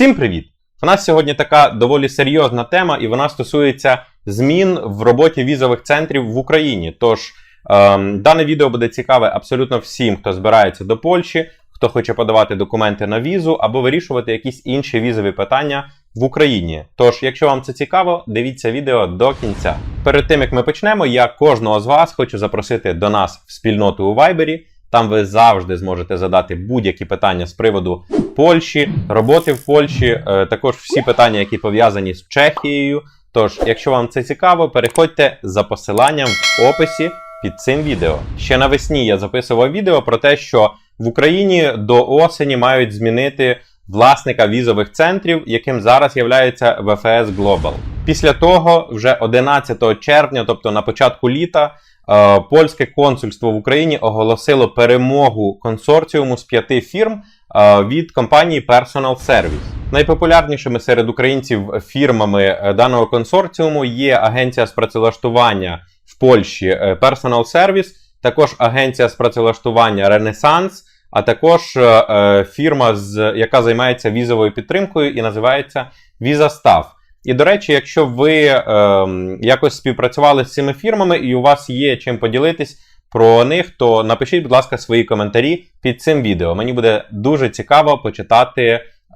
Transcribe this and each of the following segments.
Всім привіт! У нас сьогодні така доволі серйозна тема, і вона стосується змін в роботі візових центрів в Україні. Тож ем, дане відео буде цікаве абсолютно всім, хто збирається до Польщі, хто хоче подавати документи на візу або вирішувати якісь інші візові питання в Україні. Тож, якщо вам це цікаво, дивіться відео до кінця. Перед тим як ми почнемо, я кожного з вас хочу запросити до нас в спільноту у Вайбері. Там ви завжди зможете задати будь-які питання з приводу Польщі, роботи в Польщі, е, також всі питання, які пов'язані з Чехією. Тож, якщо вам це цікаво, переходьте за посиланням в описі під цим відео. Ще навесні я записував відео про те, що в Україні до осені мають змінити власника візових центрів, яким зараз є ВФС Global. Після того, вже 11 червня, тобто на початку літа, е, польське консульство в Україні оголосило перемогу консорціуму з п'яти фірм е, від компанії Personal Service. Найпопулярнішими серед українців фірмами е, даного консорціуму є агенція з працевлаштування в Польщі Personal Service, також агенція з працевлаштування Renaissance, а також фірма, з, яка займається візовою підтримкою і називається VisaStaff. І до речі, якщо ви е, якось співпрацювали з цими фірмами і у вас є чим поділитись про них, то напишіть, будь ласка, свої коментарі під цим відео. Мені буде дуже цікаво почитати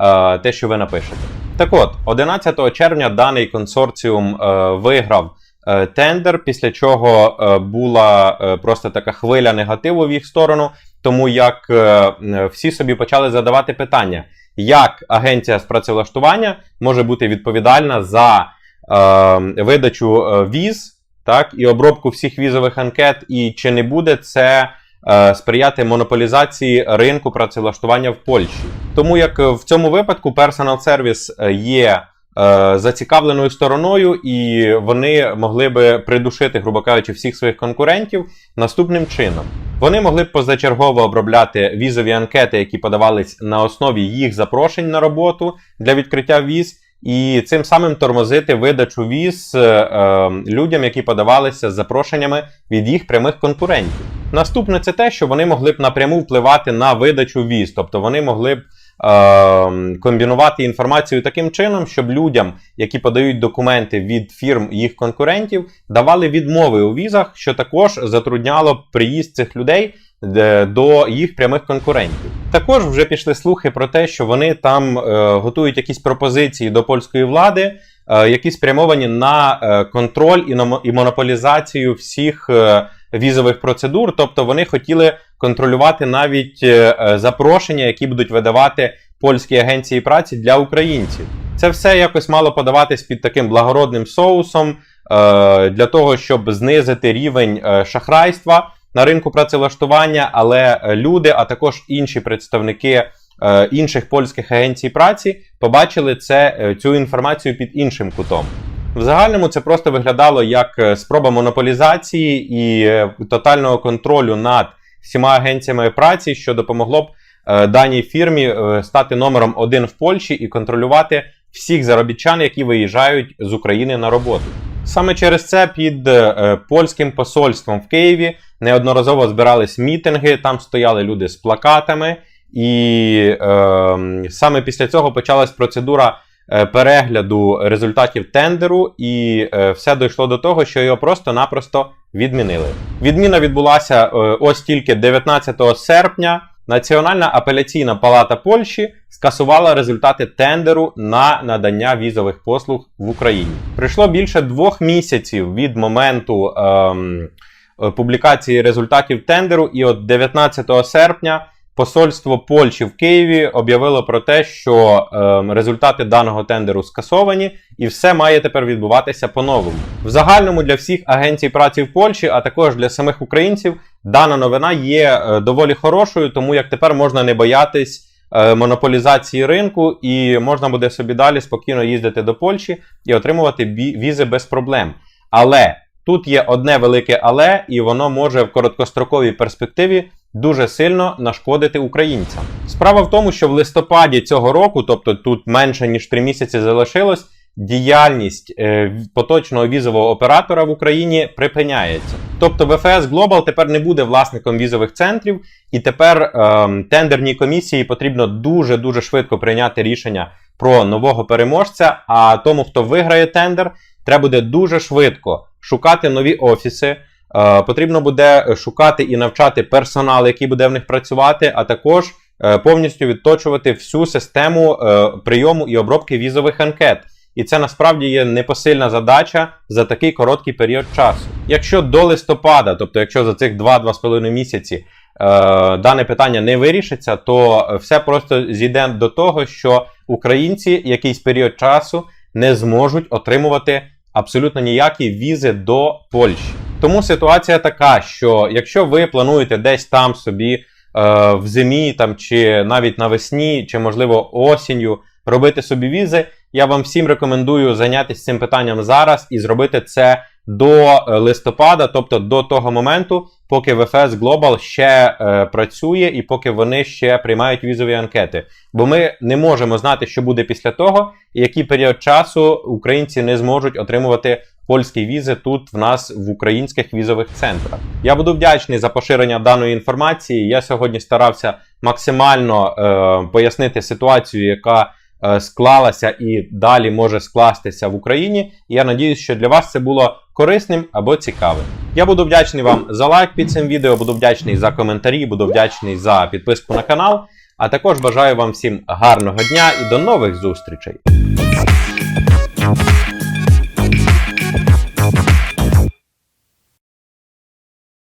е, те, що ви напишете. Так от, 11 червня даний консорціум е, виграв е, тендер, після чого е, була е, просто така хвиля негативу в їх сторону, тому як е, всі собі почали задавати питання, як агенція з працевлаштування може бути відповідальна за е, видачу віз, так, і обробку всіх візових анкет, і чи не буде це е, сприяти монополізації ринку працевлаштування в Польщі. Тому як е, в цьому випадку Personal Service е, є е, зацікавленою стороною, і вони могли би придушити, грубо кажучи, всіх своїх конкурентів наступним чином. Вони могли б позачергово обробляти візові анкети, які подавались на основі їх запрошень на роботу для відкриття віз, і цим самим тормозити видачу віз е, е, людям, які подавалися з запрошеннями від їх прямих конкурентів. Наступне це те, що вони могли б напряму впливати на видачу віз, тобто вони могли б комбінувати інформацію таким чином, щоб людям, які подають документи від фірм їх конкурентів, давали відмови у візах, що також затрудняло приїзд цих людей е, до їх прямих конкурентів. Також вже пішли слухи про те, що вони там е, готують якісь пропозиції до польської влади, е, які спрямовані на контроль і, монополізацію всіх візових процедур. Тобто вони хотіли контролювати навіть е, е, запрошення, які будуть видавати польські агенції праці для українців. Це все якось мало подаватись під таким благородним соусом е, для того, щоб знизити рівень шахрайства на ринку працевлаштування, але люди, а також інші представники інших польських агенцій праці побачили це, цю інформацію під іншим кутом. В загальному це просто виглядало як е, спроба монополізації і е, тотального контролю над всіма агенціями праці, що допомогло б е, даній фірмі стати номером один в Польщі і контролювати всіх заробітчан, які виїжджають з України на роботу. Саме через це під польським посольством в Києві неодноразово збирались мітинги, там стояли люди з плакатами, і е, саме після цього почалась процедура перегляду результатів тендеру, і е, все дійшло до того, що його просто-напросто відмінили. Відміна відбулася е, ось тільки 19 серпня. Національна апеляційна палата Польщі скасувала результати тендеру на надання візових послуг в Україні. Пройшло більше двох місяців від моменту ем, е, публікації результатів тендеру, і от 19 серпня посольство Польщі в Києві об'явило про те, що ем, результати даного тендеру скасовані, і все має тепер відбуватися по-новому. В загальному для всіх агенцій праці в Польщі, а також для самих українців, дана новина є е, доволі хорошою, тому як тепер можна не боятись е, монополізації ринку, і можна буде собі далі спокійно їздити до Польщі і отримувати візи без проблем. Але тут є одне велике але, і воно може в короткостроковій перспективі дуже сильно нашкодити українцям. Справа в тому, що в листопаді цього року, тобто тут менше ніж 3 місяці залишилось, діяльність е, поточного візового оператора в Україні припиняється. Тобто ВФС Global тепер не буде власником візових центрів, і тепер ем, тендерній комісії потрібно дуже дуже швидко прийняти рішення про нового переможця. А тому, хто виграє тендер, треба буде дуже швидко шукати нові офіси. Е, Потрібно буде шукати і навчати персонал, який буде в них працювати, а також е, повністю відточувати всю систему е, прийому і обробки візових анкет. І це насправді є непосильна задача за такий короткий період часу. Якщо до листопада, тобто якщо за цих 2-2,5 місяці дане питання не вирішиться, то все просто зійде до того, що українці якийсь період часу не зможуть отримувати абсолютно ніякі візи до Польщі. Тому ситуація така, що якщо ви плануєте десь там собі е, в зимі, там чи навіть навесні, чи можливо осінню робити собі візи, я вам всім рекомендую зайнятися цим питанням зараз і зробити це до е, листопада, тобто до того моменту, поки VFS Global ще е, працює і поки вони ще приймають візові анкети. Бо ми не можемо знати, що буде після того, і який період часу українці не зможуть отримувати польські візи тут в нас в українських візових центрах. Я буду вдячний за поширення даної інформації. Я сьогодні старався максимально е, пояснити ситуацію, яка е, склалася і далі може скластися в Україні. І я надіюсь, що для вас це було корисним або цікавим. Я буду вдячний вам за лайк під цим відео, буду вдячний за коментарі, буду вдячний за підписку на канал. А також бажаю вам всім гарного дня і до нових зустрічей!